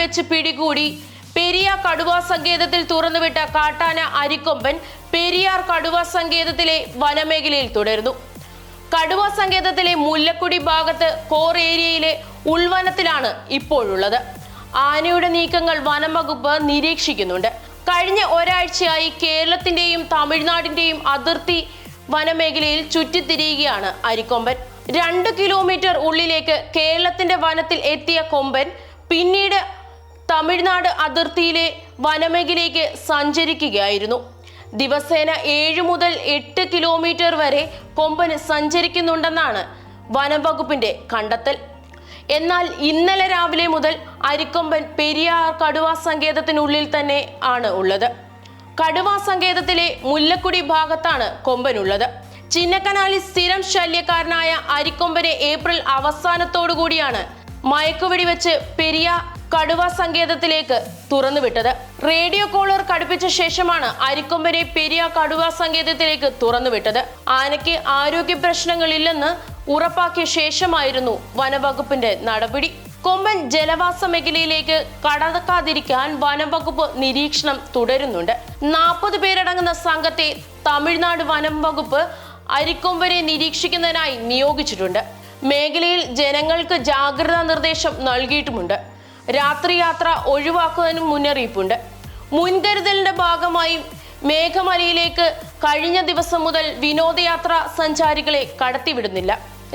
വെച്ച് പിടികൂടി. പെരിയാർ കടുവാ സങ്കേതത്തിൽ തുറന്നുവിട്ട കാട്ടാന അരിക്കൊമ്പൻ പെരിയാർ കടുവാ സങ്കേതത്തിലെ വനമേഖലയിൽ തുടരുന്നു. കടുവ സങ്കേതത്തിലെ മുല്ലക്കുടി ഭാഗത്ത് കോർ ഏരിയയിലെ ഉൾവനത്തിലാണ് ഇപ്പോഴുള്ളത്. ആനയുടെ നീക്കങ്ങൾ വനം വകുപ്പ് നിരീക്ഷിക്കുന്നുണ്ട്. കഴിഞ്ഞ ഒരാഴ്ചയായി കേരളത്തിന്റെയും തമിഴ്നാടിന്റെയും അതിർത്തി വനമേഖലയിൽ ചുറ്റിത്തിരിയുകയാണ് അരിക്കൊമ്പൻ. രണ്ട് കിലോമീറ്റർ ഉള്ളിലേക്ക് കേരളത്തിന്റെ വനത്തിൽ എത്തിയ കൊമ്പൻ പിന്നീട് തമിഴ്നാട് അതിർത്തിയിലെ വനമേഖലയ്ക്ക് സഞ്ചരിക്കുകയായിരുന്നു. ദിവസേന ഏഴ് മുതൽ എട്ട് കിലോമീറ്റർ വരെ കൊമ്പന് സഞ്ചരിക്കുന്നുണ്ടെന്നാണ് വനംവകുപ്പിന്റെ കണ്ടെത്തൽ. എന്നാൽ ഇന്നലെ രാവിലെ മുതൽ അരിക്കൊമ്പൻ പെരിയാർ കടുവാ സങ്കേതത്തിനുള്ളിൽ തന്നെ ആണ് ഉള്ളത്. കടുവാ സങ്കേതത്തിലെ മുല്ലക്കുടി ഭാഗത്താണ് കൊമ്പനുള്ളത്. ചിന്നക്കനാലിൽ സ്ഥിരം ശല്യക്കാരനായ അരിക്കൊമ്പനെ ഏപ്രിൽ അവസാനത്തോടു കൂടിയാണ് മയക്കുവെടി വെച്ച് പെരിയ കടുവ സങ്കേതത്തിലേക്ക് തുറന്നുവിട്ടത്. റേഡിയോ കോളർ കടുപ്പിച്ച ശേഷമാണ് അരിക്കൊമ്പനെ പെരിയ കടുവ സങ്കേതത്തിലേക്ക് തുറന്നുവിട്ടത്. ആനയ്ക്ക് ആരോഗ്യ പ്രശ്നങ്ങളില്ലെന്ന് ഉറപ്പാക്കിയ ശേഷമായിരുന്നു വനവകുപ്പിന്റെ നടപടി. കൊമ്പൻ ജലവാസ മേഖലയിലേക്ക് കടക്കാതിരിക്കാൻ വനംവകുപ്പ് നിരീക്ഷണം തുടരുന്നുണ്ട്. നാൽപ്പത് പേരടങ്ങുന്ന സംഘത്തെ തമിഴ്നാട് വനം വകുപ്പ് അരിക്കൊമ്പനെ നിരീക്ഷിക്കുന്നതിനായി നിയോഗിച്ചിട്ടുണ്ട്. മേഖലയിൽ ജനങ്ങൾക്ക് ജാഗ്രതാ നിർദ്ദേശം നൽകിയിട്ടുമുണ്ട്. രാത്രി യാത്ര ഒഴിവാക്കുന്നതിനും മുന്നറിയിപ്പുണ്ട്. മുൻകരുതലിന്റെ ഭാഗമായി മേഘമലയിലേക്ക് കഴിഞ്ഞ ദിവസം മുതൽ വിനോദയാത്ര സഞ്ചാരികളെ കടത്തിവിടുന്നില്ല.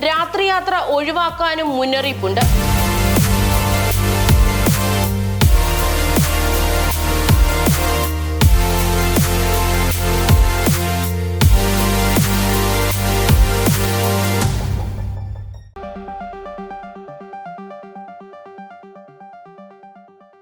രാത്രിയാത്ര ഒഴിവാക്കാനും മുന്നറിയിപ്പുണ്ട്.